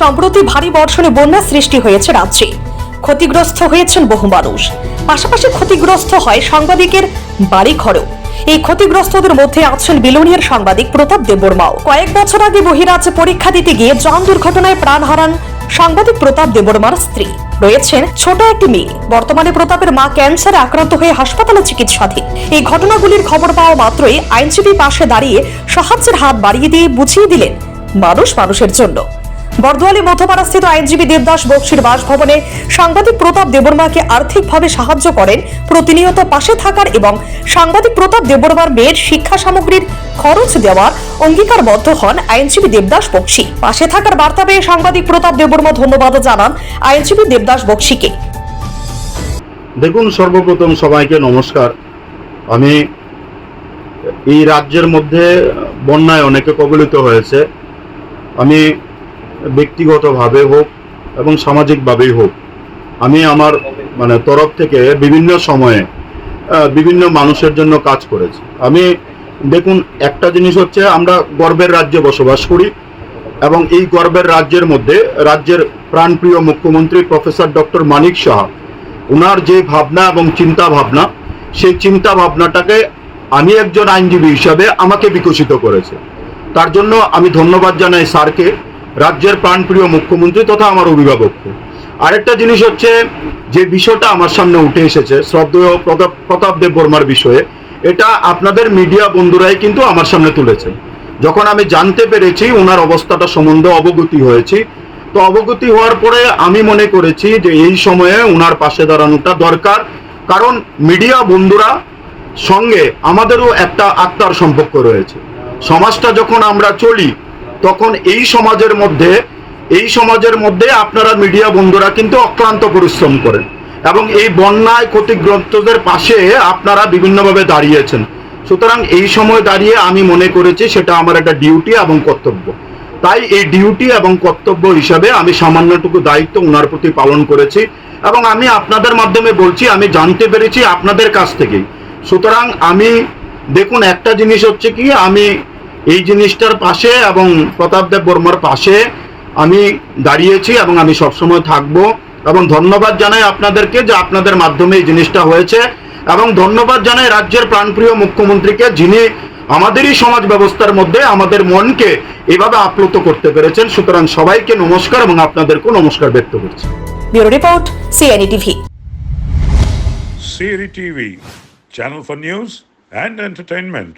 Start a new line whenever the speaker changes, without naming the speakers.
সম্প্রতি ভারী বর্ষণে বন্যা সৃষ্টি হয়েছে রাজ্যে। ক্ষতিগ্রস্ত হয়েছেন বহু মানুষ। পাশাপাশি ক্ষতিগ্রস্ত হয় সাংবাদিকের বাড়ি ঘরেও এই ক্ষতিগ্রস্তদের মধ্যে আছেন বিলোনিয়ার সাংবাদিক প্রতাপ দেববর্মাও। কয়েক বছর আগে বহিরাজ্যে পরীক্ষা দিতে গিয়ে যান দুর্ঘটনায় প্রাণ হারান সাংবাদিক প্রতাপ দেববর্মার স্ত্রী। রয়েছেন ছোট একটি মেয়ে। বর্তমানে প্রতাপের মা ক্যান্সারে আক্রান্ত হয়ে হাসপাতালে চিকিৎসাধীন। এই ঘটনাগুলির খবর পাওয়া মাত্রই আইনজীবী পাশে দাঁড়িয়ে সাহায্যের হাত বাড়িয়ে দিয়ে বুঝিয়ে দিলেন মানুষ মানুষের জন্য। বর্ধমানে মধ্যপাড়াস্থিত আইনজীবী দেবদাস বক্সির বাসভবনে সাংবাদিক প্রতাপ দেববর্মাকে আর্থিকভাবে সাহায্য করেন প্রতিনিয়ত পাশে থাকার এবং সাংবাদিক প্রতাপ দেববর্মার মেয়ের শিক্ষা সামগ্রীর খরচ দেওয়ার অঙ্গীকারবদ্ধ হন আইনজীবী দেবদাস বক্সি। পাশে থাকার বার্তা পেয়ে সাংবাদিক প্রতাপ দেববর্মা ধন্যবাদ জানান আইনজীবী দেবদাস বক্সিকে।
দেখুন, সর্বপ্রথম সবাইকে নমস্কার। আমি এই রাজ্যের মধ্যে বন্যায় অনেকে কবলিত হয়েছে। আমি ব্যক্তিগতভাবে হোক এবং সামাজিকভাবেই হোক, আমি আমার মানে তরফ থেকে বিভিন্ন সময়ে বিভিন্ন মানুষের জন্য কাজ করেছি। আমি, দেখুন, একটা জিনিস হচ্ছে আমরা গর্বের রাজ্যে বসবাস করি এবং এই গর্বের রাজ্যের মধ্যে রাজ্যের প্রাণপ্রিয় মুখ্যমন্ত্রী প্রফেসর ডক্টর মানিক সাহা ওনার যে ভাবনা এবং চিন্তা ভাবনা সেই চিন্তা ভাবনাটাকে আমি একজন আইনজীবী হিসাবে আমাকে বিকশিত করেছে। তার জন্য আমি ধন্যবাদ জানাই স্যারকে। রাজ্যের প্রাণপ্রিয় মুখ্যমন্ত্রী তথা আমার অভিভাবককে আরেকটা জিনিস হচ্ছে, যে বিষয়টা আমার সামনে উঠে এসেছে, শ্রদ্ধেয় প্রতাপ প্রতাপ দেব বর্মার বিষয়ে, এটা আপনাদের মিডিয়া বন্ধুরাই কিন্তু আমার সামনে তুলেছে। যখন আমি জানতে পেরেছি ওনার অবস্থাটা সম্বন্ধে অবগতি হয়েছি, তো অবগতি হওয়ার পরে আমি মনে করেছি যে এই সময়ে ওনার পাশে দাঁড়ানোটা দরকার, কারণ মিডিয়া বন্ধুরা সঙ্গে আমাদেরও একটা আত্মার সম্পর্ক রয়েছে। সমাজটা যখন আমরা চলি তখন এই সমাজের মধ্যে, এই সমাজের মধ্যে আপনারা মিডিয়া বন্ধুরা কিন্তু অক্লান্ত পরিশ্রম করেন। এবং এই বন্যায় ক্ষতিগ্রস্তদের পাশে আপনারা বিভিন্নভাবে দাঁড়িয়েছেন। সুতরাং এই সময় দাঁড়িয়ে আমি মনে করেছি সেটা আমার একটা ডিউটি এবং কর্তব্য। তাই এই ডিউটি এবং কর্তব্য হিসাবে আমি সামান্যটুকু দায়িত্ব ওনার প্রতি পালন করেছি এবং আমি আপনাদের মাধ্যমে বলছি, আমি জানতে পেরেছি আপনাদের কাছ থেকেই। সুতরাং আমি, দেখুন একটা জিনিস হচ্ছে কি, আমি এই জিনিসটার পাশে এবং প্রতাপদেব বর্মার পাশে আমি দাঁড়িয়েছি এবং আমি সবসময় থাকব এবং ধন্যবাদ জানাই আপনাদেরকে যে আপনাদের মাধ্যমে এই জিনিসটা হয়েছে এবং ধন্যবাদ জানাই রাজ্যের প্রাণপ্রিয় মুখ্যমন্ত্রীকে যিনি আমাদেরই সমাজ ব্যবস্থার মধ্যে আমাদের মনকে এভাবে আপ্লুত করতে পেরেছেন। সুতরাং সবাইকে নমস্কার এবং আপনাদেরকেও নমস্কার ব্যক্ত করছি।
Bureau report CNE TV.
Siri TV, channel for news and entertainment.